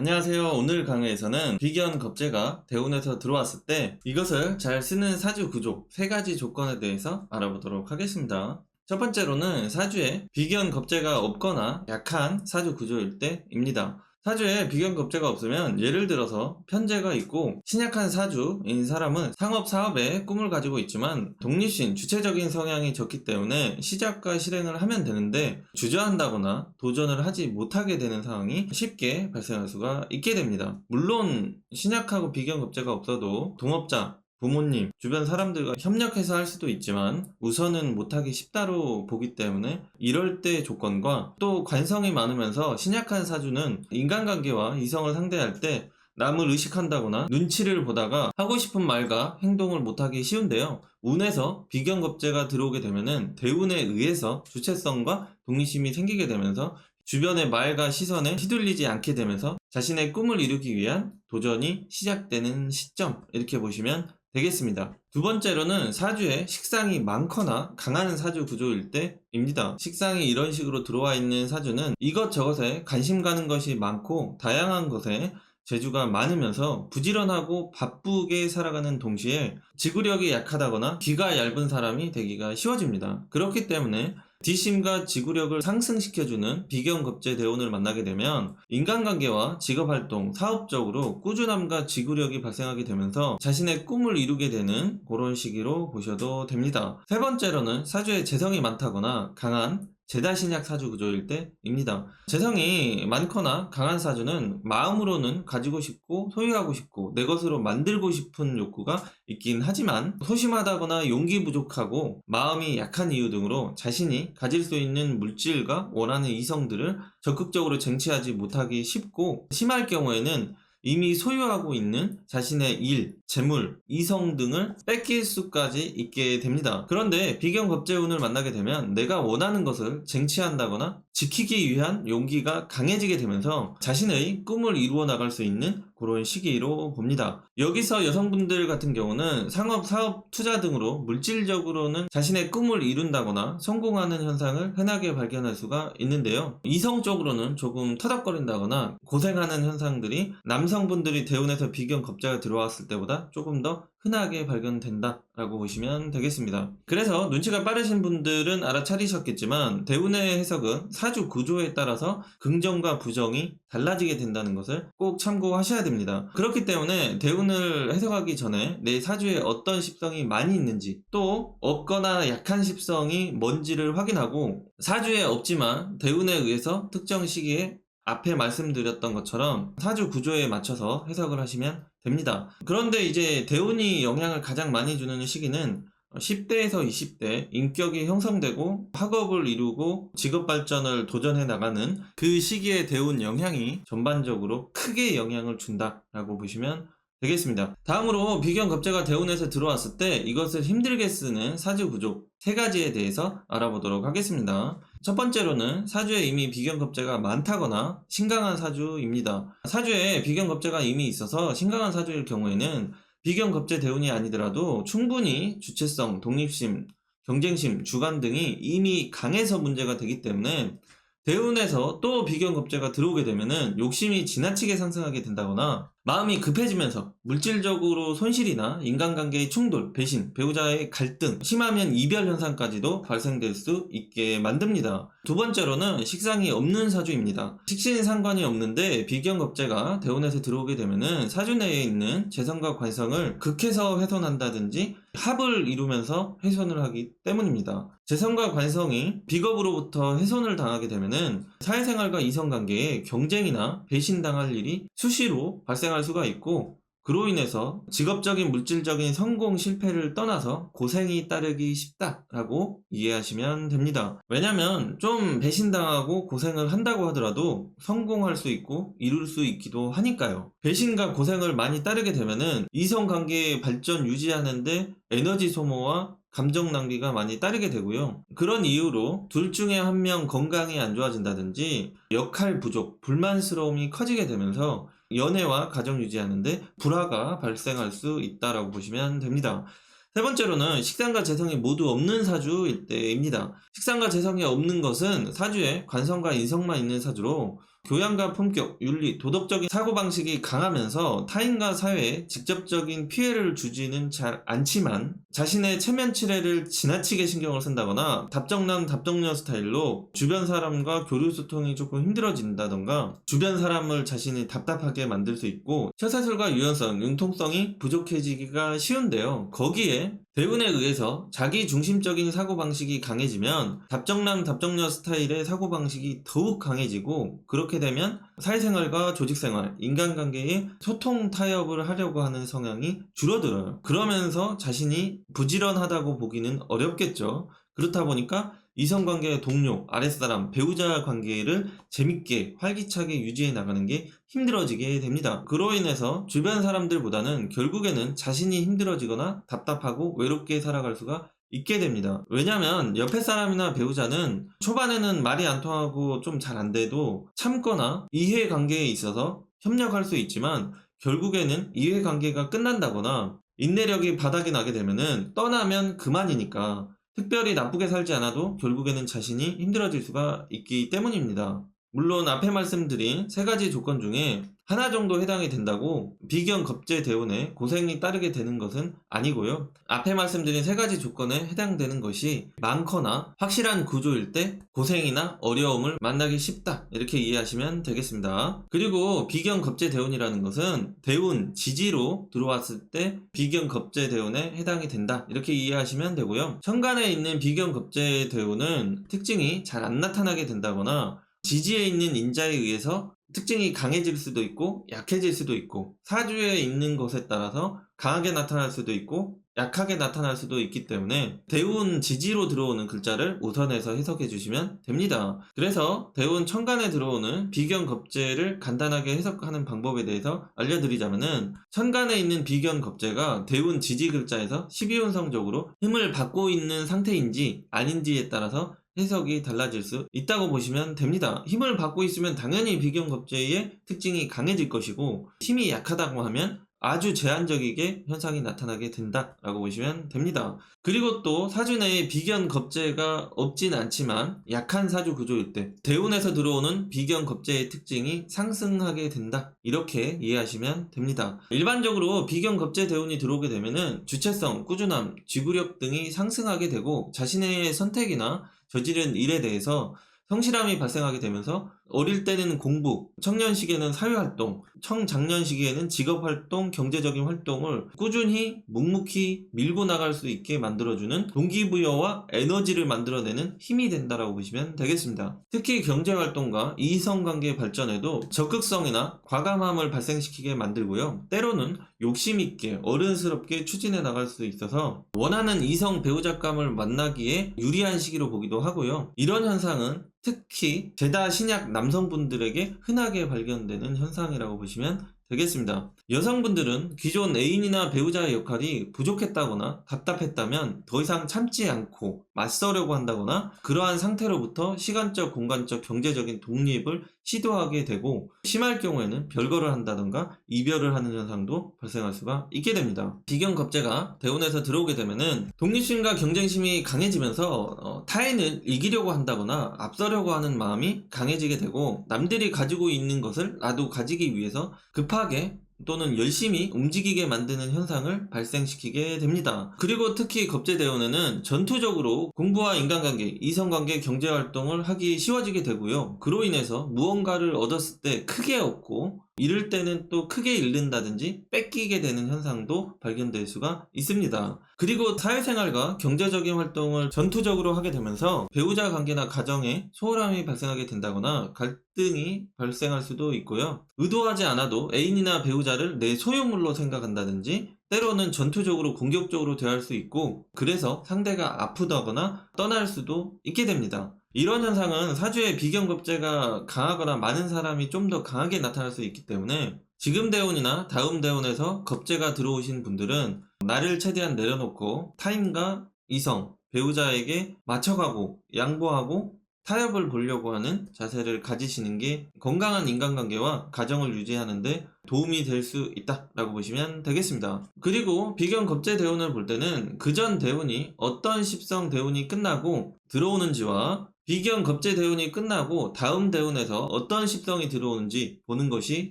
안녕하세요. 오늘 강의에서는 비견 겁재가 대운에서 들어왔을 때 이것을 잘 쓰는 사주 구조 세 가지 조건에 대해서 알아보도록 하겠습니다. 첫 번째로는 사주에 비견 겁재가 없거나 약한 사주 구조일 때입니다. 사주에 비견 겁재가 없으면 예를 들어서 편재가 있고 신약한 사주인 사람은 상업 사업에 꿈을 가지고 있지만 독립심 주체적인 성향이 적기 때문에 시작과 실행을 하면 되는데 주저한다거나 도전을 하지 못하게 되는 상황이 쉽게 발생할 수가 있게 됩니다. 물론 신약하고 비견 겁재가 없어도 동업자 부모님, 주변 사람들과 협력해서 할 수도 있지만 우선은 못하기 쉽다로 보기 때문에 이럴 때 조건과 또 관성이 많으면서 신약한 사주는 인간관계와 이성을 상대할 때 남을 의식한다거나 눈치를 보다가 하고 싶은 말과 행동을 못하기 쉬운데요. 운에서 비견겁제가 들어오게 되면은 대운에 의해서 주체성과 독립심이 생기게 되면서 주변의 말과 시선에 휘둘리지 않게 되면서 자신의 꿈을 이루기 위한 도전이 시작되는 시점 이렇게 보시면 되겠습니다. 두 번째로는 사주에 식상이 많거나 강한 사주 구조일 때입니다. 식상이 이런 식으로 들어와 있는 사주는 이것저것에 관심 가는 것이 많고 다양한 것에 재주가 많으면서 부지런하고 바쁘게 살아가는 동시에 지구력이 약하다거나 귀가 얇은 사람이 되기가 쉬워집니다. 그렇기 때문에 뒷심과 지구력을 상승시켜주는 비견겁제 대운을 만나게 되면 인간관계와 직업활동, 사업적으로 꾸준함과 지구력이 발생하게 되면서 자신의 꿈을 이루게 되는 그런 시기로 보셔도 됩니다. 세 번째로는 사주에 재성이 많다거나 강한 제다신약 사주 구조일 때입니다. 재성이 많거나 강한 사주는 마음으로는 가지고 싶고 소유하고 싶고 내 것으로 만들고 싶은 욕구가 있긴 하지만 소심하다거나 용기 부족하고 마음이 약한 이유 등으로 자신이 가질 수 있는 물질과 원하는 이성들을 적극적으로 쟁취하지 못하기 쉽고 심할 경우에는 이미 소유하고 있는 자신의 일, 재물, 이성 등을 뺏길 수까지 있게 됩니다. 그런데 비견 겁재운을 만나게 되면 내가 원하는 것을 쟁취한다거나 지키기 위한 용기가 강해지게 되면서 자신의 꿈을 이루어 나갈 수 있는 그런 시기로 봅니다. 여기서 여성분들 같은 경우는 상업, 사업, 투자 등으로 물질적으로는 자신의 꿈을 이룬다거나 성공하는 현상을 흔하게 발견할 수가 있는데요. 이성적으로는 조금 터덕거린다거나 고생하는 현상들이 남성분들이 대운에서 비견 겁자가 들어왔을 때보다 조금 더 흔하게 발견된다라고 보시면 되겠습니다. 그래서 눈치가 빠르신 분들은 알아차리셨겠지만 대운의 해석은 사주 구조에 따라서 긍정과 부정이 달라지게 된다는 것을 꼭 참고하셔야 됩니다. 그렇기 때문에 대운을 해석하기 전에 내 사주에 어떤 십성이 많이 있는지 또 없거나 약한 십성이 뭔지를 확인하고 사주에 없지만 대운에 의해서 특정 시기에 앞에 말씀드렸던 것처럼 사주 구조에 맞춰서 해석을 하시면 됩니다. 그런데 이제 대운이 영향을 가장 많이 주는 시기는 10대에서 20대 인격이 형성되고 학업을 이루고 직업 발전을 도전해 나가는 그 시기에 대운 영향이 전반적으로 크게 영향을 준다라고 보시면 되겠습니다. 다음으로 비견 겁재가 대운에서 들어왔을 때 이것을 힘들게 쓰는 사주 구조 세 가지에 대해서 알아보도록 하겠습니다. 첫 번째로는 사주에 이미 비견 겁재가 많다거나 신강한 사주입니다. 사주에 비견 겁재가 이미 있어서 신강한 사주일 경우에는 비견 겁재 대운이 아니더라도 충분히 주체성, 독립심, 경쟁심, 주관 등이 이미 강해서 문제가 되기 때문에 대운에서 또 비견 겁재가 들어오게 되면은 욕심이 지나치게 상승하게 된다거나 마음이 급해지면서 물질적으로 손실이나 인간관계의 충돌, 배신, 배우자의 갈등, 심하면 이별 현상까지도 발생될 수 있게 만듭니다. 두 번째로는 식상이 없는 사주입니다. 식신 상관이 없는데 비견겁제가 대운에서 들어오게 되면은 사주 내에 있는 재성과 관성을 극해서 훼손한다든지 합을 이루면서 훼손을 하기 때문입니다. 재성과 관성이 비겁으로부터 훼손을 당하게 되면은 사회생활과 이성관계에 경쟁이나 배신당할 일이 수시로 발생할 수가 있고 그로 인해서 직업적인 물질적인 성공 실패를 떠나서 고생이 따르기 쉽다라고 이해하시면 됩니다. 왜냐면 좀 배신당하고 고생을 한다고 하더라도 성공할 수 있고 이룰 수 있기도 하니까요. 배신과 고생을 많이 따르게 되면은 이성 관계의 발전 유지하는데 에너지 소모와 감정 낭비가 많이 따르게 되고요. 그런 이유로 둘 중에 한 명 건강이 안 좋아진다든지 역할 부족, 불만스러움이 커지게 되면서 연애와 가정 유지하는데 불화가 발생할 수 있다라고 보시면 됩니다. 세 번째로는 식상과 재성이 모두 없는 사주일 때입니다. 식상과 재성이 없는 것은 사주에 관성과 인성만 있는 사주로 교양과 품격, 윤리, 도덕적인 사고방식이 강하면서 타인과 사회에 직접적인 피해를 주지는 잘 않지만 자신의 체면 칠해를 지나치게 신경을 쓴다거나 답정남 답정녀 스타일로 주변 사람과 교류 소통이 조금 힘들어진다던가 주변 사람을 자신이 답답하게 만들 수 있고 처사술과 유연성, 융통성이 부족해지기가 쉬운데요. 거기에 대운에 의해서 자기 중심적인 사고방식이 강해지면 답정남 답정녀 스타일의 사고방식이 더욱 강해지고 그렇게 되면 사회생활과 조직생활, 인간관계에 소통 타협을 하려고 하는 성향이 줄어들어요. 그러면서 자신이 부지런하다고 보기는 어렵겠죠. 그렇다 보니까 이성관계, 동료, 아랫사람, 배우자 관계를 재밌게 활기차게 유지해 나가는 게 힘들어지게 됩니다. 그로 인해서 주변 사람들보다는 결국에는 자신이 힘들어지거나 답답하고 외롭게 살아갈 수가 있게 됩니다. 왜냐면 옆에 사람이나 배우자는 초반에는 말이 안 통하고 좀 잘 안 돼도 참거나 이해 관계에 있어서 협력할 수 있지만 결국에는 이해 관계가 끝난다거나 인내력이 바닥이 나게 되면은 떠나면 그만이니까 특별히 나쁘게 살지 않아도 결국에는 자신이 힘들어질 수가 있기 때문입니다. 물론 앞에 말씀드린 세 가지 조건 중에 하나 정도 해당이 된다고 비견 겁제 대운에 고생이 따르게 되는 것은 아니고요. 앞에 말씀드린 세 가지 조건에 해당되는 것이 많거나 확실한 구조일 때 고생이나 어려움을 만나기 쉽다. 이렇게 이해하시면 되겠습니다. 그리고 비견 겁제 대운이라는 것은 대운 지지로 들어왔을 때 비견 겁제 대운에 해당이 된다. 이렇게 이해하시면 되고요. 천간에 있는 비견 겁제 대운은 특징이 잘 안 나타나게 된다거나 지지에 있는 인자에 의해서 특징이 강해질 수도 있고 약해질 수도 있고 사주에 있는 것에 따라서 강하게 나타날 수도 있고 약하게 나타날 수도 있기 때문에 대운 지지로 들어오는 글자를 우선해서 해석해 주시면 됩니다. 그래서 대운 천간에 들어오는 비견 겁제를 간단하게 해석하는 방법에 대해서 알려드리자면은 천간에 있는 비견 겁제가 대운 지지 글자에서 12운성적으로 힘을 받고 있는 상태인지 아닌지에 따라서 해석이 달라질 수 있다고 보시면 됩니다. 힘을 받고 있으면 당연히 비견 겁제의 특징이 강해질 것이고 힘이 약하다고 하면 아주 제한적이게 현상이 나타나게 된다라고 보시면 됩니다. 그리고 또 사주 내에 비견 겁제가 없진 않지만 약한 사주 구조일 때 대운에서 들어오는 비견 겁제의 특징이 상승하게 된다 이렇게 이해하시면 됩니다. 일반적으로 비견 겁제 대운이 들어오게 되면은 주체성, 꾸준함, 지구력 등이 상승하게 되고 자신의 선택이나 저지른 일에 대해서 성실함이 발생하게 되면서 어릴 때는 공부, 청년 시기에는 사회활동, 청장년 시기에는 직업활동, 경제적인 활동을 꾸준히 묵묵히 밀고 나갈 수 있게 만들어주는 동기부여와 에너지를 만들어내는 힘이 된다라고 보시면 되겠습니다. 특히 경제활동과 이성관계 발전에도 적극성이나 과감함을 발생시키게 만들고요. 때로는 욕심있게 어른스럽게 추진해 나갈 수 있어서 원하는 이성 배우자감을 만나기에 유리한 시기로 보기도 하고요. 이런 현상은 특히 제다 신약 남성분들에게 흔하게 발견되는 현상이라고 보시면 되겠습니다. 여성분들은 기존 애인이나 배우자의 역할이 부족했다거나 답답했다면 더 이상 참지 않고 맞서려고 한다거나 그러한 상태로부터 시간적, 공간적, 경제적인 독립을 시도하게 되고 심할 경우에는 별거를 한다던가 이별을 하는 현상도 발생할 수가 있게 됩니다. 비견 겁제가 대운에서 들어오게 되면은 독립심과 경쟁심이 강해지면서 어, 타인을 이기려고 한다거나 앞서려고 하는 마음이 강해지게 되고 남들이 가지고 있는 것을 나도 가지기 위해서 급하게 또는 열심히 움직이게 만드는 현상을 발생시키게 됩니다. 그리고 특히 겁제대원에는 전투적으로 공부와 인간관계, 이성관계, 경제활동을 하기 쉬워지게 되고요. 그로 인해서 무언가를 얻었을 때 크게 얻고 잃을 때는 또 크게 잃는다든지 뺏기게 되는 현상도 발견될 수가 있습니다. 그리고 사회생활과 경제적인 활동을 전투적으로 하게 되면서 배우자 관계나 가정에 소홀함이 발생하게 된다거나 갈등이 발생할 수도 있고요. 의도하지 않아도 애인이나 배우자를 내 소유물로 생각한다든지 때로는 전투적으로 공격적으로 대할 수 있고 그래서 상대가 아프다거나 떠날 수도 있게 됩니다. 이런 현상은 사주의 비견겁제가 강하거나 많은 사람이 좀 더 강하게 나타날 수 있기 때문에 지금 대운이나 다음 대운에서 겁제가 들어오신 분들은 나를 최대한 내려놓고 타인과 이성, 배우자에게 맞춰가고 양보하고 타협을 보려고 하는 자세를 가지시는 게 건강한 인간관계와 가정을 유지하는데 도움이 될 수 있다라고 보시면 되겠습니다. 그리고 비견 겁제 대운을 볼 때는 그 전 대운이 어떤 십성 대운이 끝나고 들어오는지와 비견 겁제 대운이 끝나고 다음 대운에서 어떤 십성이 들어오는지 보는 것이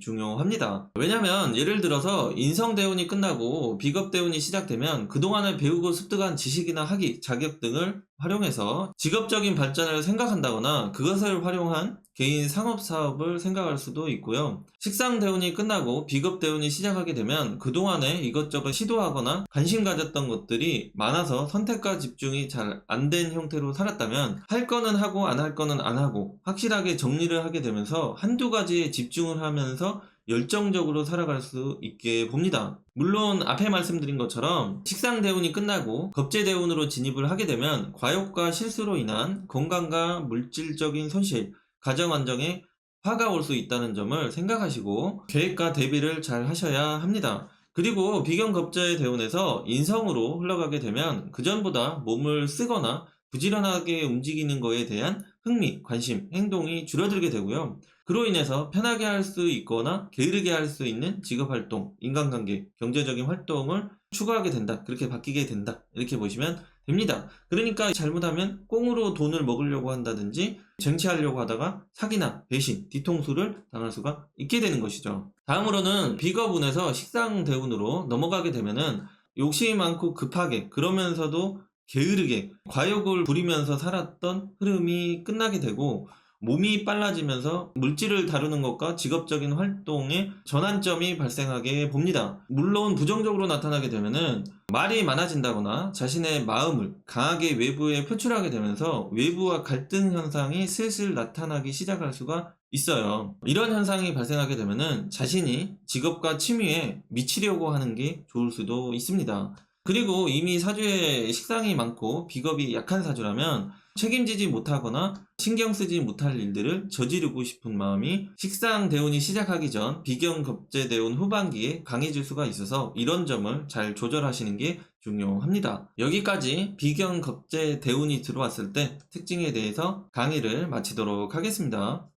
중요합니다. 왜냐면 예를 들어서 인성 대운이 끝나고 비겁 대운이 시작되면 그동안에 배우고 습득한 지식이나 학위, 자격 등을 활용해서 직업적인 발전을 생각한다거나 그것을 활용한 개인 상업 사업을 생각할 수도 있고요. 식상 대운이 끝나고 비겁 대운이 시작하게 되면 그동안에 이것저것 시도하거나 관심 가졌던 것들이 많아서 선택과 집중이 잘 안 된 형태로 살았다면 할 거는 하고 안 할 거는 안 하고 확실하게 정리를 하게 되면서 한두 가지에 집중을 하면서 열정적으로 살아갈 수 있게 봅니다. 물론 앞에 말씀드린 것처럼 식상 대운이 끝나고 겁제 대운으로 진입을 하게 되면 과욕과 실수로 인한 건강과 물질적인 손실, 가정 안정에 화가 올 수 있다는 점을 생각하시고 계획과 대비를 잘 하셔야 합니다. 그리고 비견 겁제 대운에서 인성으로 흘러가게 되면 그전보다 몸을 쓰거나 부지런하게 움직이는 거에 대한 흥미, 관심, 행동이 줄어들게 되고요. 그로 인해서 편하게 할 수 있거나 게으르게 할 수 있는 직업 활동, 인간관계, 경제적인 활동을 추구하게 된다. 그렇게 바뀌게 된다. 이렇게 보시면 됩니다. 그러니까 잘못하면 꽁으로 돈을 먹으려고 한다든지 쟁취하려고 하다가 사기나 배신, 뒤통수를 당할 수가 있게 되는 것이죠. 다음으로는 비거분에서 식상 대운으로 넘어가게 되면은 욕심이 많고 급하게 그러면서도 게으르게 과욕을 부리면서 살았던 흐름이 끝나게 되고 몸이 빨라지면서 물질을 다루는 것과 직업적인 활동에 전환점이 발생하게 봅니다. 물론 부정적으로 나타나게 되면은 말이 많아진다거나 자신의 마음을 강하게 외부에 표출하게 되면서 외부와 갈등 현상이 슬슬 나타나기 시작할 수가 있어요. 이런 현상이 발생하게 되면은 자신이 직업과 취미에 미치려고 하는 게 좋을 수도 있습니다. 그리고 이미 사주에 식상이 많고 비겁이 약한 사주라면 책임지지 못하거나 신경 쓰지 못할 일들을 저지르고 싶은 마음이 식상 대운이 시작하기 전 비경 겁제 대운 후반기에 강해질 수가 있어서 이런 점을 잘 조절하시는 게 중요합니다. 여기까지 비경 겁제 대운이 들어왔을 때 특징에 대해서 강의를 마치도록 하겠습니다.